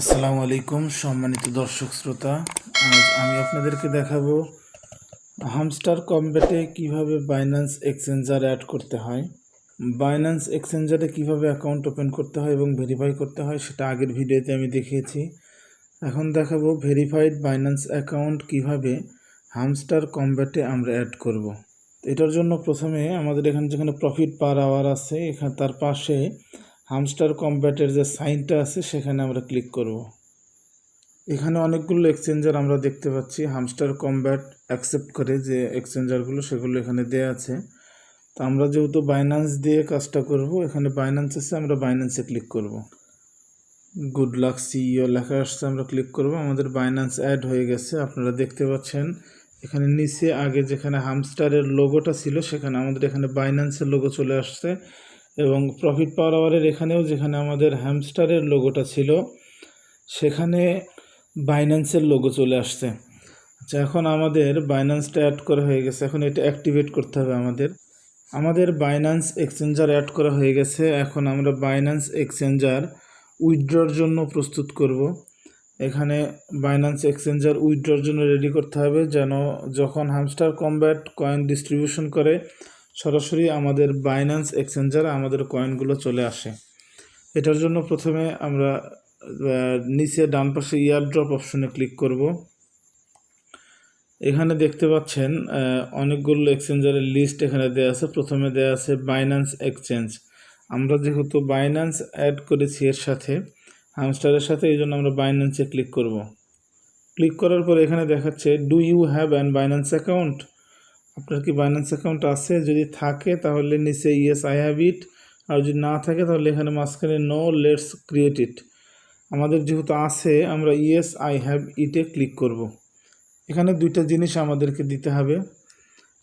আসসালামু আলাইকুম, সম্মানিত দর্শক শ্রোতা। আজ আমি আপনাদেরকে দেখাবো হামস্টার কমব্যাটে কীভাবে বাইন্যান্স এক্সচেঞ্জার অ্যাড করতে হয়। বাইন্যান্স এক্সচেঞ্জারে কীভাবে অ্যাকাউন্ট ওপেন করতে হয় এবং ভেরিফাই করতে হয় সেটা আগের ভিডিওতে আমি দেখিয়েছি। এখন দেখাবো ভেরিফাইড বাইন্যান্স অ্যাকাউন্ট কীভাবে হামস্টার কমব্যাটে আমরা অ্যাড করব। এটার জন্য প্রথমে আমাদের এখানে যেখানে প্রফিট পার আওয়ার আছে, এখানে তার পাশে হামস্টার কমব্যাটের যে সাইনটা আছে, সেখানে আমরা ক্লিক করব। এখানে অনেকগুলো এক্সচেঞ্জার আমরা দেখতে পাচ্ছি। হামস্টার কমব্যাট অ্যাকসেপ্ট করে যে এক্সচেঞ্জারগুলো সেগুলো এখানে দেয়া আছে। তো আমরা যেহেতু বাইন্যান্স দিয়ে কাজটা করব, এখানে বাইন্যান্স আছে আমরা বাইন্যান্সে ক্লিক করব। গুড লাক সিইও লেখা আসছে, আমরা ক্লিক করব। আমাদের বাইন্যান্স অ্যাড হয়ে গেছে। আপনারা দেখতে পাচ্ছেন, এখানে নিচে আগে যেখানে হামস্টারের লোগোটা ছিল, সেখানে আমাদের এখানে বাইন্যান্সের লোগো চলে আসছে। এবং প্রফিট পাওয়ার আওয়ারের এখানেও যেখানে আমাদের হ্যামস্টারের লোগোটা ছিল, সেখানে বাইন্যান্সের লোগো চলে আসছে। আচ্ছা এখন আমাদের বাইন্যান্সটা অ্যাড করা হয়ে গেছে। এখন এটা অ্যাক্টিভেট করতে হবে আমাদের। আমাদের বাইন্যান্স এক্সচেঞ্জার অ্যাড করা হয়ে গেছে। এখন আমরা বাইন্যান্স এক্সচেঞ্জার উইথড্রর জন্য প্রস্তুত করব। এখানে বাইন্যান্স এক্সচেঞ্জার উইথড্রর জন্য রেডি করতে হবে যেন যখন হামস্টার কমব্যাট কয়েন ডিস্ট্রিবিউশন করে সরাসরি আমাদের বাইন্যান্স এক্সচেঞ্জার আমাদের কয়েনগুলো চলে আসে। এটার জন্য প্রথমে আমরা নিচে ডান পাশে ইয়ার ড্রপ অপশনে ক্লিক করব। এখানে দেখতে পাচ্ছেন অনেকগুলো এক্সচেঞ্জারের লিস্ট এখানে দেওয়া আছে। প্রথমে দেওয়া আছে বাইন্যান্স এক্সচেঞ্জ আমরা যেহেতু বাইন্যান্স অ্যাড করেছি এর সাথে হামস্টারের সাথে, এই জন্য আমরা বাইন্যান্সে ক্লিক করব। ক্লিক করার পর এখানে দেখাচ্ছে do you have an Binance account আপনার কি বাইন্যান্স অ্যাকাউন্ট আছে? যদি থাকে, তাহলে নিচে ইয়েস আই হ্যাভ ইট আর যদি না থাকে, তাহলে এখানে মাঝখানে নো লেটস ক্রিয়েট ইট আমাদের যেহেতু আছে, আমরা ইয়েস আই হ্যাভ ইটে ক্লিক করব। এখানে দুইটা জিনিস আমাদেরকে দিতে হবে।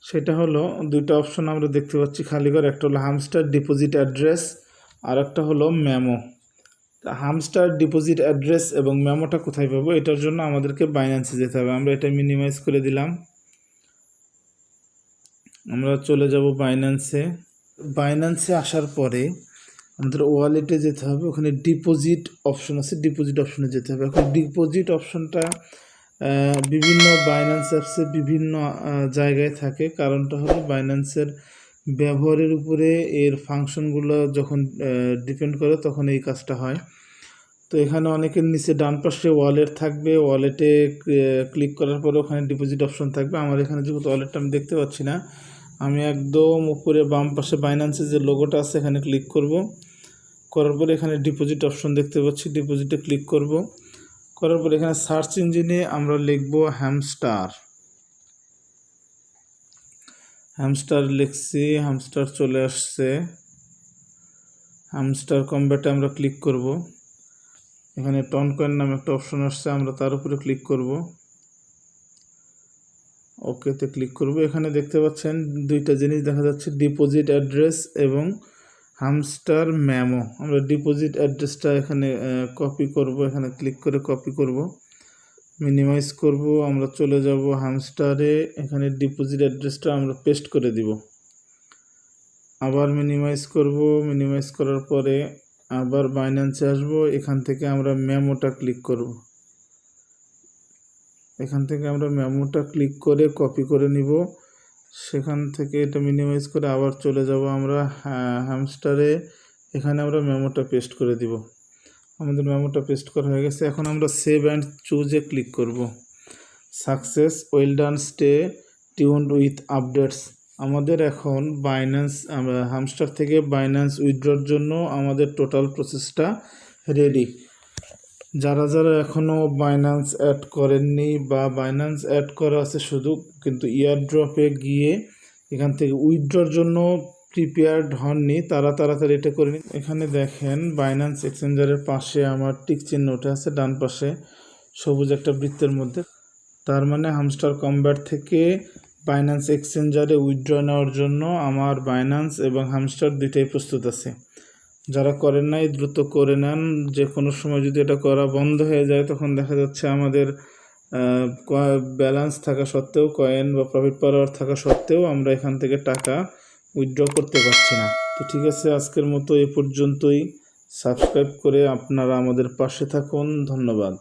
সেটা হলো, দুইটা অপশন আমরা দেখতে পাচ্ছি খালি করে একটা হলো হামস্টার ডিপোজিট অ্যাড্রেস আর একটা হলো মেমো হামস্টার ডিপোজিট অ্যাড্রেস এবং ম্যামোটা কোথায় পাবো? এটার জন্য আমাদেরকে বাইন্যান্সে যেতে হবে। আমরা এটা মিনিমাইজ করে দিলাম। আমরা চলে যাব বাইন্যান্সে বাইন্যান্সে আসার পরে আমাদের ওয়ালেটে যেতে হবে। ওখানে ডিপোজিট অপশন আছে। ডিপোজিট অপশনে যেতে হবে। এখন ডিপোজিট অপশনটা বিভিন্ন বাইন্যান্স অ্যাপসে বিভিন্ন জায়গায় থাকে। কারণটা হলো বাইন্যান্সের ব্যবহারের উপরে এর ফাংশনগুলো যখন ডিপেন্ড করে, তখন এই কাজটা হয়। তো এখানে অনেকের নিচে ডান পাশে ওয়ালেট থাকবে ওয়ালেটে ক্লিক করার পরে ওখানে ডিপোজিট অপশন থাকবে। আমার এখানে যেহেতু ওয়ালেটটা আমি দেখতে পাচ্ছি না, আমি একদম উপরে বাম পাশে বাইন্যান্সের যে লোগোটা আছে এখানে ক্লিক করব। করার পরে এখানে ডিপোজিট অপশন দেখতে পাচ্ছি ডিপোজিটে ক্লিক করব। করার পরে এখানে সার্চ ইঞ্জিনে আমরা লিখব হ্যামস্টার হ্যামস্টার লিখছি হ্যামস্টার চলে আসছে। হ্যামস্টার কম্ব্যাটে আমরা ক্লিক করব। এখানে টন কয়েন নামে একটা অপশন আসছে, আমরা তার উপরে ক্লিক করব। ওকেতে ক্লিক করব। এখানে দেখতে পাচ্ছেন দুইটা জিনিস দেখা যাচ্ছে ডিপোজিট অ্যাড্রেস এবং হামস্টার ম্যামো আমরা ডিপোজিট অ্যাড্রেসটা এখানে কপি করব, এখানে ক্লিক করে কপি করব। মিনিমাইজ করব, আমরা চলে যাব হামস্টারে এখানে ডিপোজিট অ্যাড্রেসটা আমরা পেস্ট করে দিব। আবার মিনিমাইজ করব মিনিমাইজ করার পরে আবার বাইন্যান্সে আসব, এখান থেকে আমরা মেমোটা ক্লিক করব। এখান থেকে আমরা মেমোটা ক্লিক করে কপি করে নিব। সেখান থেকে এটা মিনিমাইজ করে আবার চলে যাব আমরা হ্যামস্টারে এখানে আমরা মেমোটা পেস্ট করে দিব। আমাদের মেমোটা পেস্ট করা হয়ে গেছে। এখন আমরা সেভ অ্যান্ড চুজে ক্লিক করব। Success well done stay tuned with updates আমাদের এখন বাইন্যান্স হামস্টার থেকে বাইন্যান্স উইথড্রর জন্য আমাদের টোটাল প্রসেসটা রেডি যারা যারা এখনও বাইন্যান্স অ্যাড করেননি বা বাইন্যান্স অ্যাড করা আছে শুধু, কিন্তু ইয়ারড্রপে গিয়ে এখান থেকে উইথড্রর জন্য প্রিপেয়ার্ড হননি, তারা তাড়াতাড়ি এটা করে নিন। এখানে দেখেন বাইন্যান্স এক্সচেঞ্জারের পাশে আমার টিক চিহ্ন ওঠে আছে, ডান পাশে সবুজ একটা বৃত্তের মধ্যে। তার মানে হামস্টার কমব্যাট থেকে বাইন্যান্স এক্সচেঞ্জারে উইথড্র নেওয়ার জন্য আমার বাইন্যান্স এবং হামস্টার দুইটাই প্রস্তুত আছে। যারা করেন নাই, দ্রুত করে নেন। যে কোনো সময় যদি এটা করা বন্ধ হয়ে যায়, তখন দেখা যাচ্ছে আমাদের ব্যালেন্স থাকা সত্ত্বেও কয়েন বা প্রফিট পাওয়ার থাকা সত্ত্বেও আমরা এখান থেকে টাকা উইথড্র করতে পারছি না। তো ঠিক আছে, আজকের মতো এ পর্যন্তই। সাবস্ক্রাইব করে আপনারা আমাদের পাশে থাকুন। ধন্যবাদ।